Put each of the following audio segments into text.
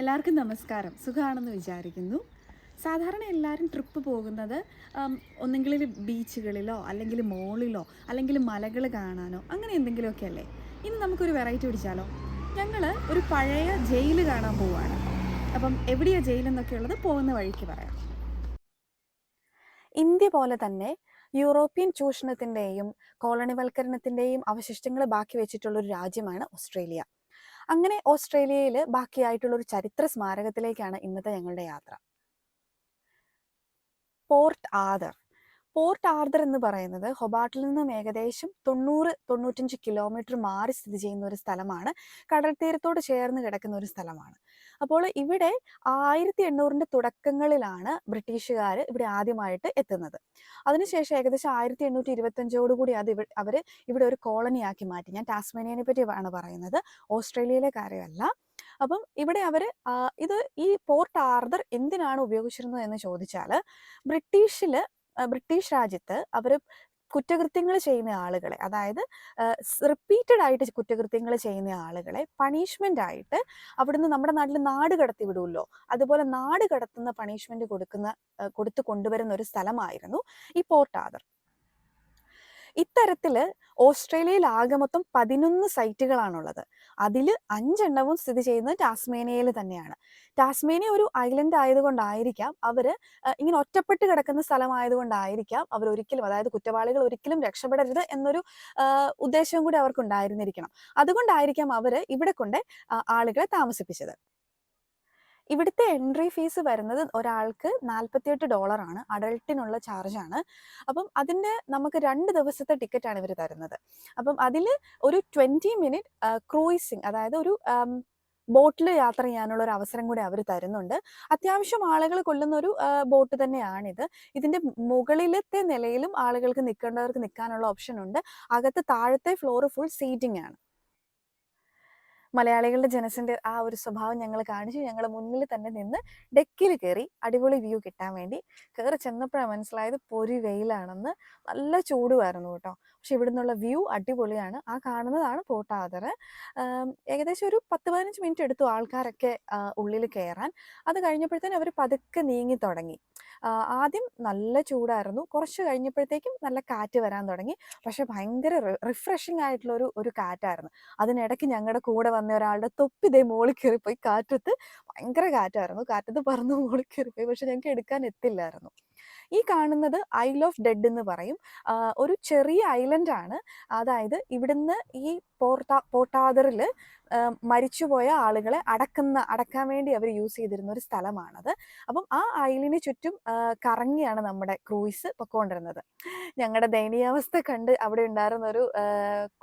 എല്ലാവർക്കും നമസ്കാരം. സുഖമാണെന്ന് വിചാരിക്കുന്നു. സാധാരണ എല്ലാവരും ട്രിപ്പ് പോകുന്നത് ഒന്നെങ്കിൽ ബീച്ചുകളിലോ അല്ലെങ്കിൽ മോളിലോ അല്ലെങ്കിൽ മലകൾ കാണാനോ അങ്ങനെ എന്തെങ്കിലുമൊക്കെ അല്ലേ? ഇനി നമുക്കൊരു വെറൈറ്റി പിടിച്ചാലോ? ഞങ്ങൾ ഒരു പഴയ ജയിൽ കാണാൻ പോവുകയാണ്. അപ്പം എവിടെയാ ജയിലെന്നൊക്കെ ഉള്ളത് പോകുന്ന വഴിക്ക് പറയാം. ഇന്ത്യ പോലെ തന്നെ യൂറോപ്യൻ ചൂഷണത്തിന്റെയും കോളണിവൽക്കരണത്തിന്റെയും അവശിഷ്ടങ്ങൾ ബാക്കി വെച്ചിട്ടുള്ള ഒരു രാജ്യമാണ് ഓസ്ട്രേലിയ. അങ്ങനെ ഓസ്ട്രേലിയയിൽ ബാക്കിയായിട്ടുള്ള ഒരു ചരിത്ര സ്മാരകത്തിലേക്കാണ് ഇന്നത്തെ ഞങ്ങളുടെ യാത്ര. Port other. പോർട്ട് ആർദർ എന്ന് പറയുന്നത് ഹൊബാട്ടിൽ നിന്നും ഏകദേശം തൊണ്ണൂറ് തൊണ്ണൂറ്റഞ്ച് കിലോമീറ്റർ മാറി സ്ഥിതി ചെയ്യുന്ന ഒരു സ്ഥലമാണ്. കടൽ തീരത്തോട് ചേർന്ന് കിടക്കുന്ന ഒരു സ്ഥലമാണ്. അപ്പോൾ ഇവിടെ ആയിരത്തി എണ്ണൂറിന്റെ തുടക്കങ്ങളിലാണ് ബ്രിട്ടീഷുകാർ ഇവിടെ ആദ്യമായിട്ട് എത്തുന്നത്. അതിനുശേഷം ഏകദേശം ആയിരത്തി എണ്ണൂറ്റി ഇരുപത്തഞ്ചോടുകൂടി അത് ഇവ അവർ ഇവിടെ ഒരു കോളനിയാക്കി മാറ്റി. ഞാൻ ടാസ്മേനിയനെ പറ്റി ആണ് പറയുന്നത്. ഓസ്ട്രേലിയയിലെ കാര്യമല്ല. അപ്പം ഇവിടെ അവർ ഇത് ഈ പോർട്ട് ആർദർ എന്തിനാണ് ഉപയോഗിച്ചിരുന്നത് എന്ന് ചോദിച്ചാൽ ബ്രിട്ടീഷിൽ ബ്രിട്ടീഷ് രാജ്യത്ത് അവർ കുറ്റകൃത്യങ്ങൾ ചെയ്യുന്ന ആളുകളെ അതായത് റിപ്പീറ്റഡ് ആയിട്ട് കുറ്റകൃത്യങ്ങൾ ചെയ്യുന്ന ആളുകളെ പണിഷ്മെന്റ് ആയിട്ട് അവിടുന്ന് നമ്മുടെ നാട്ടിൽ നാട് കടത്തി വിടുമല്ലോ അതുപോലെ നാട് കടത്തുന്ന പണിഷ്മെന്റ് കൊടുക്കുന്ന കൊടുത്തു കൊണ്ടുവരുന്ന ഒരു സ്ഥലമായിരുന്നു ഈ പോർട്ട് ആദർ ഇത്തരത്തിൽ ഓസ്ട്രേലിയയിൽ ആകെ മൊത്തം പതിനൊന്ന് സൈറ്റുകളാണുള്ളത് അതിൽ അഞ്ചെണ്ണവും സ്ഥിതി ചെയ്യുന്നത് ടാസ്മേനിയയിൽ തന്നെയാണ്. ടാസ്മേനിയ ഒരു ഐലൻഡ് ആയതുകൊണ്ടായിരിക്കാം അവർ ഇങ്ങനെ ഒറ്റപ്പെട്ട് കിടക്കുന്ന സ്ഥലമായതുകൊണ്ടായിരിക്കാം അവർ ഒരിക്കലും അതായത് കുറ്റവാളികൾ ഒരിക്കലും രക്ഷപ്പെടരുത് എന്നൊരു ഉദ്ദേശവും കൂടി അവർക്ക് ഉണ്ടായിരുന്നിരിക്കണം അതുകൊണ്ടായിരിക്കാം അവർ ഇവിടെ കൊണ്ട് ആളുകളെ താമസിപ്പിച്ചത്. ഇവിടുത്തെ എൻട്രി ഫീസ് വരുന്നത് ഒരാൾക്ക് നാൽപ്പത്തിയെട്ട് ഡോളറാണ് അഡൾട്ടിനുള്ള ചാർജാണ് അപ്പം അതിന്റെ നമുക്ക് രണ്ട് ദിവസത്തെ ടിക്കറ്റ് ആണ് ഇവർ തരുന്നത്. അപ്പം അതിൽ ഒരു ട്വന്റി മിനിറ്റ് ക്രൂയിസിങ് അതായത് ഒരു ബോട്ടിൽ യാത്ര ചെയ്യാനുള്ള ഒരു അവസരം കൂടി അവർ തരുന്നുണ്ട്. അത്യാവശ്യം ആളുകൾ കൊള്ളുന്ന ഒരു ബോട്ട് തന്നെയാണിത്. ഇതിന്റെ മുകളിലത്തെ നിലയിലും ആളുകൾക്ക് നിൽക്കേണ്ടവർക്ക് നിൽക്കാനുള്ള ഓപ്ഷൻ ഉണ്ട്. അകത്ത് താഴത്തെ ഫ്ലോർ ഫുൾ സീറ്റിംഗ് ആണ്. മലയാളികളുടെ ജനസിന്റെ ആ ഒരു സ്വഭാവം ഞങ്ങൾ കാണിച്ചു. ഞങ്ങൾ മുന്നിൽ തന്നെ നിന്ന് ഡെക്കിൽ കയറി അടിപൊളി വ്യൂ കിട്ടാൻ വേണ്ടി കയറി ചെന്നപ്പോഴാണ് മനസ്സിലായത് പൊരി വെയിലാണെന്ന്. നല്ല ചൂടുമായിരുന്നു കേട്ടോ. പക്ഷെ ഇവിടെ നിന്നുള്ള വ്യൂ അടിപൊളിയാണ്. ആ കാണുന്നതാണ് പോട്ടാതർ ഏകദേശം ഒരു പത്ത് പതിനഞ്ച് മിനിറ്റ് എടുത്തു ആൾക്കാരൊക്കെ ഉള്ളിൽ കയറാൻ അത് കഴിഞ്ഞപ്പോഴത്തേനും അവർ പതുക്കെ നീങ്ങി തുടങ്ങി. ആദ്യം നല്ല ചൂടായിരുന്നു. കുറച്ച് കഴിഞ്ഞപ്പോഴത്തേക്കും നല്ല കാറ്റ് വരാൻ തുടങ്ങി. പക്ഷെ ഭയങ്കര റിഫ്രഷിംഗ് ആയിട്ടുള്ള ഒരു ഒരു കാറ്റായിരുന്നു. അതിനിടയ്ക്ക് ഞങ്ങളുടെ കൂടെ വന്ന ഒരാളുടെ തൊപ്പി ഇതേ മോളിൽ കയറിപ്പോയി. കാറ്റത്ത് ഭയങ്കര കാറ്റായിരുന്നു. കാറ്റത്ത് പറന്ന് മുകളിൽ കയറിപ്പോയി. പക്ഷെ ഞങ്ങൾക്ക് എടുക്കാൻ എത്തില്ലായിരുന്നു. ഈ കാണുന്നത് ഐൽ ഓഫ് ഡെഡ് എന്ന് പറയും. ഒരു ചെറിയ ഐലൻഡ് ആണ്. അതായത് ഇവിടുന്ന് ഈ പോർട്ടാ പോർട്ടാദറിൽ മരിച്ചുപോയ ആളുകളെ അടക്കുന്ന അടക്കാൻ വേണ്ടി അവർ യൂസ് ചെയ്തിരുന്ന ഒരു സ്ഥലമാണത്. അപ്പം ആ ഐലിന് ചുറ്റും കറങ്ങിയാണ് നമ്മുടെ ക്രൂയിസ് പൊക്കോണ്ടിരുന്നത്. ഞങ്ങളുടെ ദയനീയാവസ്ഥ കണ്ട് അവിടെ ഉണ്ടായിരുന്ന ഒരു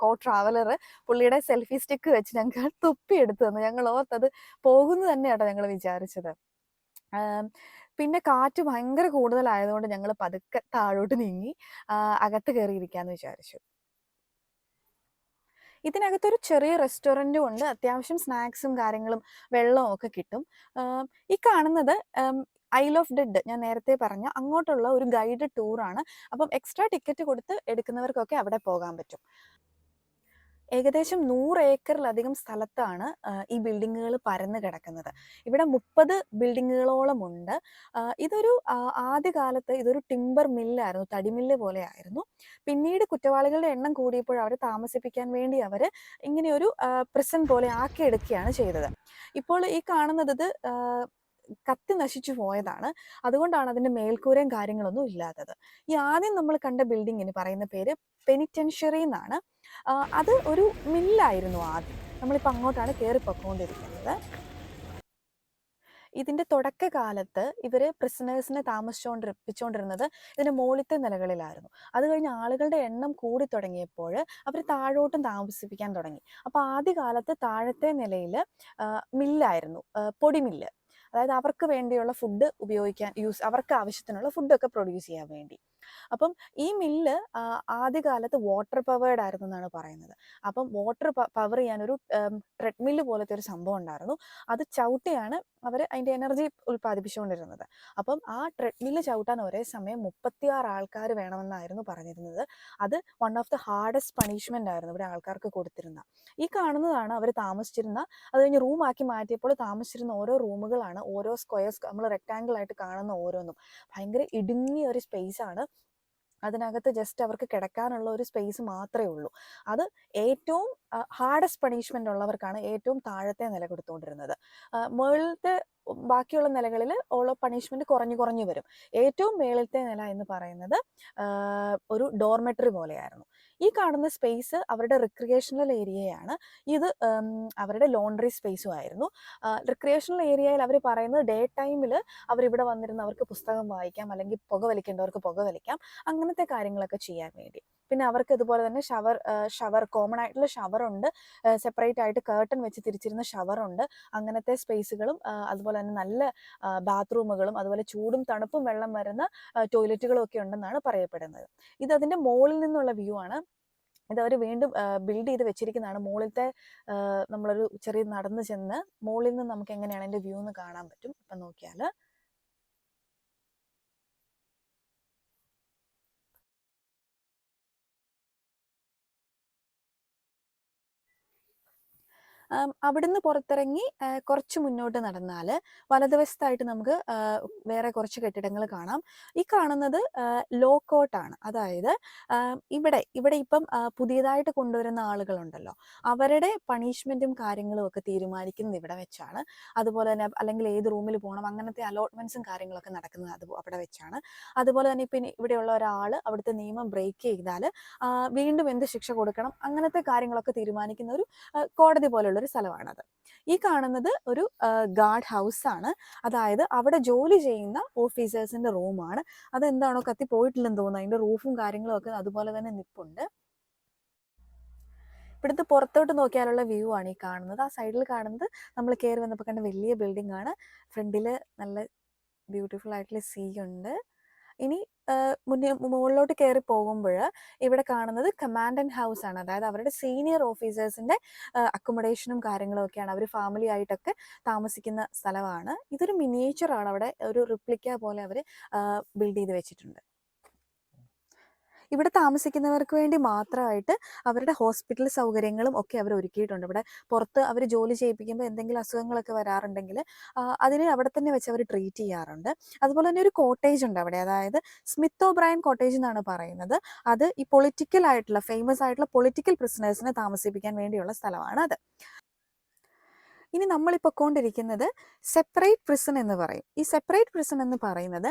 കോ ട്രാവലർ പുള്ളിയുടെ സെൽഫി സ്റ്റിക്ക് വെച്ച് ഞങ്ങൾ തുപ്പി എടുത്തു തന്നു. ഞങ്ങൾ ഓർത്തത് പോകുന്നു തന്നെയാട്ടോ ഞങ്ങൾ വിചാരിച്ചത്. പിന്നെ കാറ്റ് ഭയങ്കര കൂടുതലായതുകൊണ്ട് ഞങ്ങൾ പതുക്കെ താഴോട്ട് നീങ്ങി അകത്ത് കയറിയിരിക്കാന്ന് വിചാരിച്ചു. ഇതിനകത്തൊരു ചെറിയ റെസ്റ്റോറന്റും ഉണ്ട്. അത്യാവശ്യം സ്നാക്സും കാര്യങ്ങളും വെള്ളവും ഒക്കെ കിട്ടും. ഈ കാണുന്നത് ഐൽ ഓഫ് ഡെഡ് ഞാൻ നേരത്തെ പറഞ്ഞ അങ്ങോട്ടുള്ള ഒരു ഗൈഡ് ടൂറാണ്. അപ്പം എക്സ്ട്രാ ടിക്കറ്റ് കൊടുത്ത് എടുക്കുന്നവർക്കൊക്കെ അവിടെ പോകാൻ പറ്റും. ഏകദേശം നൂറ് ഏക്കറിലധികം സ്ഥലത്താണ് ഈ ബിൽഡിങ്ങുകൾ പരന്നു കിടക്കുന്നത്. ഇവിടെ മുപ്പത് ബിൽഡിങ്ങുകളോളം ഉണ്ട്. ഇതൊരു ആദ്യകാലത്ത് ഇതൊരു ടിമ്പർ മില്ലായിരുന്നു തടിമില്ല് പോലെയായിരുന്നു. പിന്നീട് കുറ്റവാളികളുടെ എണ്ണം കൂടിയപ്പോൾ അവരെ താമസിപ്പിക്കാൻ വേണ്ടി അവർ ഇങ്ങനെയൊരു പ്രിസൺ പോലെ ആക്കിയെടുക്കുകയാണ് ചെയ്തത്. ഇപ്പോൾ ഈ കാണുന്നത് കത്തി നശിച്ചു പോയതാണ്. അതുകൊണ്ടാണ് അതിന്റെ മേൽക്കൂരയും കാര്യങ്ങളൊന്നും ഇല്ലാത്തത്. ഈ ആദ്യം നമ്മൾ കണ്ട ബിൽഡിങ്ങിന് പറയുന്ന പേര് പെനിറ്റൻഷ്യറി എന്നാണ്. അത് ഒരു മില്ലായിരുന്നു ആദ്യം. നമ്മളിപ്പോൾ അങ്ങോട്ടാണ് കയറി പൊക്കോണ്ടിരിക്കുന്നത് ഇതിന്റെ തുടക്കകാലത്ത് ഇവർ പ്രിസണേഴ്സിനെ താമസിച്ചുകൊണ്ടിരിപ്പിച്ചുകൊണ്ടിരുന്നത് ഇതിന്റെ മുകളിലത്തെ നിലകളിലായിരുന്നു. അത് കഴിഞ്ഞ് ആളുകളുടെ എണ്ണം കൂടി തുടങ്ങിയപ്പോൾ അവർ താഴോട്ടും താമസിപ്പിക്കാൻ തുടങ്ങി. അപ്പോൾ ആദ്യകാലത്ത് താഴത്തെ നിലയിൽ മില്ലായിരുന്നു പൊടിമില്ല് അതായത് അവർക്ക് വേണ്ടിയുള്ള ഫുഡ് ഉപയോഗിക്കാൻ യൂസ് അവർക്ക് ആവശ്യത്തിനുള്ള ഫുഡൊക്കെ പ്രൊഡ്യൂസ് ചെയ്യാൻ വേണ്ടി. അപ്പം ഈ മില്ല് ആദ്യകാലത്ത് വാട്ടർ പവേർഡ് ആയിരുന്നു എന്നാണ് പറയുന്നത്. അപ്പം വാട്ടർ പവർ ചെയ്യാൻ ഒരു ട്രെഡ്മില്ല് പോലത്തെ ഒരു സംഭവം ഉണ്ടായിരുന്നു. അത് ചവിട്ടിയാണ് അവർ അതിന്റെ എനർജി ഉൽപ്പാദിപ്പിച്ചുകൊണ്ടിരുന്നത്. അപ്പം ആ ട്രെഡ്മില്ല് ചവിട്ടാൻ ഒരേ സമയം മുപ്പത്തിയാറ് ആൾക്കാർ വേണമെന്നായിരുന്നു പറഞ്ഞിരുന്നത്. അത് one of the hardest punishment ആയിരുന്നു ഇവിടെ ആൾക്കാർക്ക് കൊടുത്തിരുന്ന. ഈ കാണുന്നതാണ് അവർ താമസിച്ചിരുന്ന അത് കഴിഞ്ഞ് റൂമാക്കി മാറ്റിയപ്പോൾ താമസിച്ചിരുന്ന ഓരോ റൂമുകളാണ് ഓരോ സ്ക്വയർ നമ്മൾ റെക്റ്റാങ്കിൾ ആയിട്ട് കാണുന്ന ഓരോന്നും. ഭയങ്കര ഇടുങ്ങിയ ഒരു സ്പേസ് ആണ്. അതിനകത്ത് ജസ്റ്റ് അവർക്ക് കിടക്കാനുള്ള ഒരു സ്പേസ് മാത്രമേ ഉള്ളൂ. അത് ഏറ്റവും ഹാർഡസ്റ്റ് പണിഷ്മെന്റ് ഉള്ളവർക്കാണ് ഏറ്റവും താഴത്തെ നില കൊടുത്തുകൊണ്ടിരുന്നത്. മുകളിലത്തെ ബാക്കിയുള്ള നിലകളിൽ ഓഫ് പണിഷ്മെന്റ് കുറഞ്ഞു കുറഞ്ഞു വരും. ഏറ്റവും മേളിലത്തെ നില എന്ന് പറയുന്നത് ഒരു ഡോർമെട്രി പോലെയായിരുന്നു. ഈ കാണുന്ന സ്പേസ് അവരുടെ റിക്രിയേഷണൽ ഏരിയയാണ് ഇത് അവരുടെ ലോണ്ടറി സ്പേസും ആയിരുന്നു. റിക്രിയേഷണൽ ഏരിയയിൽ അവർ പറയുന്നത് ഡേ ടൈമിൽ അവരിവിടെ വന്നിരുന്ന് അവർക്ക് പുസ്തകം വായിക്കാം അല്ലെങ്കിൽ പുക വലിക്കേണ്ടവർക്ക് പുക വലിക്കാം അങ്ങനത്തെ കാര്യങ്ങളൊക്കെ ചെയ്യാൻ വേണ്ടി. പിന്നെ അവർക്ക് ഇതുപോലെ തന്നെ ഷവർ ഷവർ കോമൺ ആയിട്ടുള്ള ഷവർ ഉണ്ട്. സെപ്പറേറ്റ് ആയിട്ട് കേർട്ടൺ വെച്ച് തിരിച്ചിരുന്ന ഷവർ ഉണ്ട്. അങ്ങനത്തെ സ്പേസുകളും അതുപോലെ തന്നെ നല്ല ബാത്റൂമുകളും അതുപോലെ ചൂടും തണുപ്പും വെള്ളം വരുന്ന ടോയ്ലറ്റുകളും ഒക്കെ ഉണ്ടെന്നാണ് പറയപ്പെടുന്നത്. ഇത് അതിന്റെ മുകളിൽ നിന്നുള്ള വ്യൂ ആണ്. ഇത് അവർ വീണ്ടും ബിൽഡ് ചെയ്ത് വെച്ചിരിക്കുന്നതാണ്. മുകളിലത്തെ നമ്മളൊരു ചെറിയ നടന്നു ചെന്ന് മുകളിൽ നിന്ന് നമുക്ക് എങ്ങനെയാണ് അതിന്റെ വ്യൂ എന്ന് കാണാൻ പറ്റും. ഇപ്പം നോക്കിയാൽ അവിടുന്ന് പുറത്തിറങ്ങി കുറച്ച് മുന്നോട്ട് നടന്നാൽ വലതുവശത്തായിട്ട് നമുക്ക് വേറെ കുറച്ച് കെട്ടിടങ്ങൾ കാണാം. ഈ കാണുന്നത് ലോ കോട്ടാണ് അതായത് ഇവിടെ ഇവിടെ ഇപ്പം പുതിയതായിട്ട് കൊണ്ടുവരുന്ന ആളുകളുണ്ടല്ലോ. അവരുടെ പണിഷ്മെന്റും കാര്യങ്ങളും ഒക്കെ തീരുമാനിക്കുന്നത് ഇവിടെ വെച്ചാണ്. അതുപോലെ തന്നെ അല്ലെങ്കിൽ ഏത് റൂമിൽ പോകണം അങ്ങനത്തെ അലോട്ട്മെന്റ്സും കാര്യങ്ങളൊക്കെ നടക്കുന്നത് അത് അവിടെ വെച്ചാണ്. അതുപോലെ തന്നെ ഇപ്പം ഇവിടെയുള്ള ഒരാൾ അവിടുത്തെ നിയമം ബ്രേക്ക് ചെയ്താൽ വീണ്ടും എന്ത് ശിക്ഷ കൊടുക്കണം അങ്ങനത്തെ കാര്യങ്ങളൊക്കെ തീരുമാനിക്കുന്ന ഒരു കോടതി പോലുള്ള ഒരു സ്ഥലമാണത്. ഈ കാണുന്നത് ഒരു ഗാർഡ് ഹൗസ് ആണ്. അതായത് അവിടെ ജോലി ചെയ്യുന്ന ഓഫീസേഴ്സിന്റെ റൂമാണ് അതെന്താണോ കത്തി പോയിട്ടില്ലെന്ന് തോന്നുന്നു. അതിന്റെ റൂഫും കാര്യങ്ങളും ഒക്കെ അതുപോലെ തന്നെ നിപ്പുണ്ട്. ഇവിടുത്തെ പുറത്തോട്ട് നോക്കിയാലുള്ള വ്യൂ ആണ് ഈ കാണുന്നത്. ആ സൈഡിൽ കാണുന്നത് നമ്മൾ കയറി വന്നപ്പോൾ കണ്ട വലിയ ബിൽഡിംഗ് ആണ്. ഫ്രണ്ടിൽ നല്ല ബ്യൂട്ടിഫുൾ ആയിട്ടുള്ള സീ ഉണ്ട്. ഇനി മുന്നേ മുകളിലോട്ട് കയറി പോകുമ്പോൾ ഇവിടെ കാണുന്നത് കമാൻഡ് ആൻഡ് ഹൗസ് ആണ്. അതായത് അവരുടെ സീനിയർ ഓഫീസേഴ്സിന്റെ അക്കോമഡേഷനും കാര്യങ്ങളും ഒക്കെയാണ്. അവർ ഫാമിലി ആയിട്ടൊക്കെ താമസിക്കുന്ന സ്ഥലമാണ്. ഇതൊരു മിനിയേച്ചറാണ് അവിടെ ഒരു റിപ്ലിക്ക പോലെ അവർ ബിൽഡ് ചെയ്ത് വെച്ചിട്ടുണ്ട്. ഇവിടെ താമസിക്കുന്നവർക്ക് വേണ്ടി മാത്രമായിട്ട് അവരുടെ ഹോസ്പിറ്റൽ സൗകര്യങ്ങളും ഒക്കെ അവർ ഒരുക്കിയിട്ടുണ്ട്. ഇവിടെ പുറത്ത് അവർ ജോലി ചെയ്യിപ്പിക്കുമ്പോൾ എന്തെങ്കിലും അസുഖങ്ങളൊക്കെ വരാറുണ്ടെങ്കിൽ അതിനെ അവിടെ തന്നെ വെച്ച് അവർ ട്രീറ്റ് ചെയ്യാറുണ്ട്. അതുപോലെ തന്നെ ഒരു കോട്ടേജ് ഉണ്ട് അവിടെ. അതായത് സ്മിത്ത് ഒബ്രയൻ കോട്ടേജ് എന്നാണ് പറയുന്നത്. അത് ഈ പൊളിറ്റിക്കൽ ആയിട്ടുള്ള ഫേമസ് ആയിട്ടുള്ള പൊളിറ്റിക്കൽ പ്രിസണേഴ്സിനെ താമസിപ്പിക്കാൻ വേണ്ടിയുള്ള സ്ഥലമാണ് അത്. ഇനി നമ്മൾ കൊണ്ടിരിക്കുന്നത് സെപ്പറേറ്റ് പ്രിസൺ എന്ന് പറയും. ഈ സെപ്പറേറ്റ് പ്രിസൺ എന്ന് പറയുന്നത്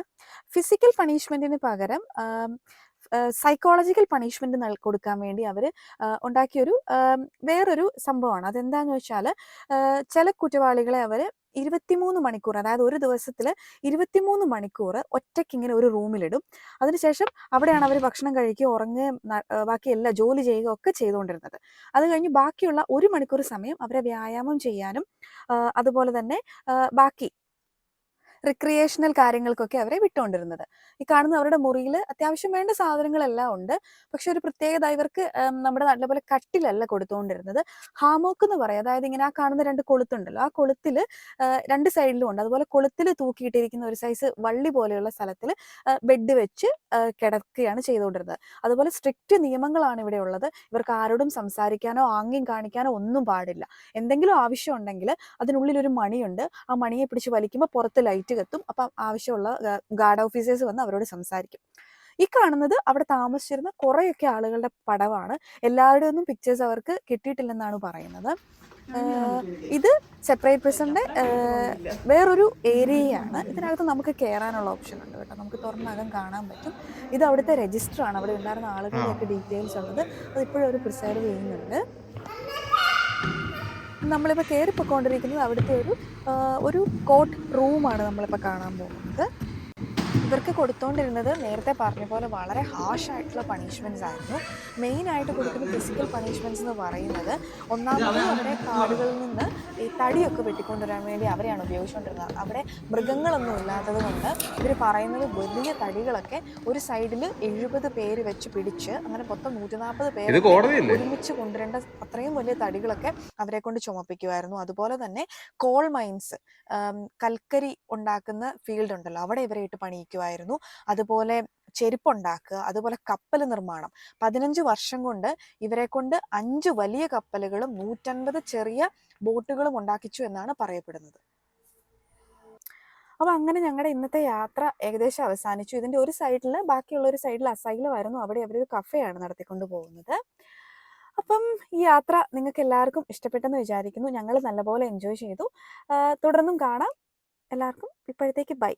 ഫിസിക്കൽ പണിഷ്മെന്റിന് പകരം സൈക്കോളജിക്കൽ പണിഷ്മെന്റ് കൊടുക്കാൻ വേണ്ടി അവർ ഉണ്ടാക്കിയൊരു വേറൊരു സംഭവമാണ്. അതെന്താന്ന് വെച്ചാൽ ചില കുറ്റവാളികളെ അവർ ഇരുപത്തിമൂന്ന് മണിക്കൂർ അതായത് ഒരു ദിവസത്തിൽ ഇരുപത്തിമൂന്ന് മണിക്കൂർ ഒറ്റയ്ക്ക് ഇങ്ങനെ ഒരു റൂമിലിടും. അതിനുശേഷം അവിടെയാണ് അവർ ഭക്ഷണം കഴിക്കുക ഉറങ്ങുകയും ബാക്കി എല്ലാ ജോലി ചെയ്യുക ഒക്കെ ചെയ്തുകൊണ്ടിരുന്നത് അത് കഴിഞ്ഞ് ബാക്കിയുള്ള ഒരു മണിക്കൂർ സമയം അവരെ വ്യായാമം ചെയ്യാനും അതുപോലെ തന്നെ ബാക്കി റിക്രിയേഷണൽ കാര്യങ്ങൾക്കൊക്കെ അവരെ വിട്ടുകൊണ്ടിരുന്നത്. ഈ കാണുന്ന അവരുടെ മുറിയിൽ അത്യാവശ്യം വേണ്ട സാധനങ്ങളെല്ലാം ഉണ്ട്. പക്ഷെ ഒരു പ്രത്യേകത ഇവർക്ക് നമ്മുടെ നാട്ടിലെ പോലെ കട്ടിലല്ല കൊടുത്തുകൊണ്ടിരുന്നത്. ഹാമോക്ക് എന്ന് പറയും. അതായത് ഇങ്ങനെ ആ കാണുന്ന രണ്ട് കൊളുത്തുണ്ടല്ലോ. ആ കൊളുത്തിൽ രണ്ട് സൈഡിലും ഉണ്ട്. അതുപോലെ കൊളുത്തിൽ തൂക്കിയിട്ടിരിക്കുന്ന ഒരു സൈസ് വള്ളി പോലെയുള്ള സ്ഥലത്തിൽ ബെഡ് വെച്ച് കിടക്കുകയാണ് ചെയ്തുകൊണ്ടിരുന്നത്. അതുപോലെ സ്ട്രിക്റ്റ് നിയമങ്ങളാണ് ഇവിടെ ഉള്ളത്. ഇവർക്ക് ആരോടും സംസാരിക്കാനോ ആംഗ്യം കാണിക്കാനോ ഒന്നും പാടില്ല. എന്തെങ്കിലും ആവശ്യം ഉണ്ടെങ്കിൽ അതിനുള്ളിൽ ഒരു മണിയുണ്ട്. ആ മണിയെ പിടിച്ച് വലിക്കുമ്പോൾ പുറത്ത് ലൈറ്റ് കത്തും അപ്പം ആവശ്യമുള്ള ഗാർഡ് ഓഫീസേഴ്സ് വന്ന് അവരോട് സംസാരിക്കും. ഈ കാണുന്നത് അവിടെ താമസിച്ചിരുന്ന കുറേയൊക്കെ ആളുകളുടെ പടവാണ്. എല്ലാവരുടെ ഒന്നും പിക്ചേഴ്സ് അവർക്ക് കിട്ടിയിട്ടില്ലെന്നാണ് പറയുന്നത്. ഇത് സെപ്പറേറ്റ് പ്രിസന്റെ വേറൊരു ഏരിയയാണ് ഇതിനകത്ത് നമുക്ക് കയറാനുള്ള ഓപ്ഷൻ ഉണ്ട് കേട്ടോ. നമുക്ക് തുറന്നകം കാണാൻ പറ്റും. ഇത് അവിടുത്തെ രജിസ്റ്റർ ആണ്. അവിടെ ഉണ്ടായിരുന്ന ആളുകളുടെയൊക്കെ ഡീറ്റെയിൽസ് ഉള്ളത്. അത് ഇപ്പോഴും അവർ പ്രിസർവ് ചെയ്യുന്നുണ്ട്. നമ്മളിപ്പോൾ കയറിപ്പോയിക്കൊണ്ടിരിക്കുന്നത് അവിടുത്തെ ഒരു ഒരു കോട്ട് റൂമാണ് നമ്മളിപ്പോൾ കാണാൻ പോകുന്നത്. ഇവർക്ക് കൊടുത്തോണ്ടിരുന്നത് നേരത്തെ പറഞ്ഞ പോലെ വളരെ ഹാഷ് ആയിട്ടുള്ള പണിഷ്മെന്റ്സ് ആയിരുന്നു. മെയിൻ ആയിട്ട് കൊടുക്കുന്ന ഫിസിക്കൽ പണിഷ്മെന്റ്സ് എന്ന് പറയുന്നത് ഒന്നാമത് അവരെ കാടുകളിൽ നിന്ന് ഈ തടിയൊക്കെ വെട്ടിക്കൊണ്ടുവരാൻ വേണ്ടി അവരെയാണ് ഉപയോഗിച്ചുകൊണ്ടിരുന്നത്. അവിടെ മൃഗങ്ങളൊന്നും ഇല്ലാത്തത് കൊണ്ട് ഇവർ പറയുന്നത് വലിയ തടികളൊക്കെ ഒരു സൈഡിൽ എഴുപത് പേര് വെച്ച് പിടിച്ച് അങ്ങനെ മൊത്തം നൂറ്റി നാൽപ്പത് പേര് ഒരുമിച്ച് കൊണ്ടുവരേണ്ട അത്രയും വലിയ തടികളൊക്കെ അവരെ കൊണ്ട് ചുമപ്പിക്കുമായിരുന്നു. അതുപോലെ തന്നെ കോൾ മൈൻസ് കൽക്കരി ഉണ്ടാക്കുന്ന ഫീൽഡ് ഉണ്ടല്ലോ അവിടെ ഇവരെ ഇട്ട് പണിയിക്കുമായിരുന്നു അതുപോലെ ചെരുപ്പുണ്ടാക്കുക അതുപോലെ കപ്പൽ നിർമ്മാണം. പതിനഞ്ച് വർഷം കൊണ്ട് ഇവരെ കൊണ്ട് അഞ്ച് വലിയ കപ്പലുകളും നൂറ്റൻപത് ചെറിയ ബോട്ടുകളും ഉണ്ടാക്കിച്ചു എന്നാണ് പറയപ്പെടുന്നത്. അപ്പൊ അങ്ങനെ ഞങ്ങളുടെ ഇന്നത്തെ യാത്ര ഏകദേശം അവസാനിച്ചു. ഇതിന്റെ ഒരു സൈഡിൽ ബാക്കിയുള്ള ഒരു സൈഡിൽ അസൈലമായിരുന്നു. അവിടെ അവരൊരു കഫയാണ് നടത്തിക്കൊണ്ട് പോകുന്നത്. അപ്പം ഈ യാത്ര നിങ്ങൾക്ക് എല്ലാവർക്കും ഇഷ്ടപ്പെട്ടെന്ന് വിചാരിക്കുന്നു. ഞങ്ങൾ നല്ലപോലെ എൻജോയ് ചെയ്തു. തുടർന്നും കാണാം. എല്ലാവർക്കും ഇപ്പോഴത്തേക്ക് ബൈ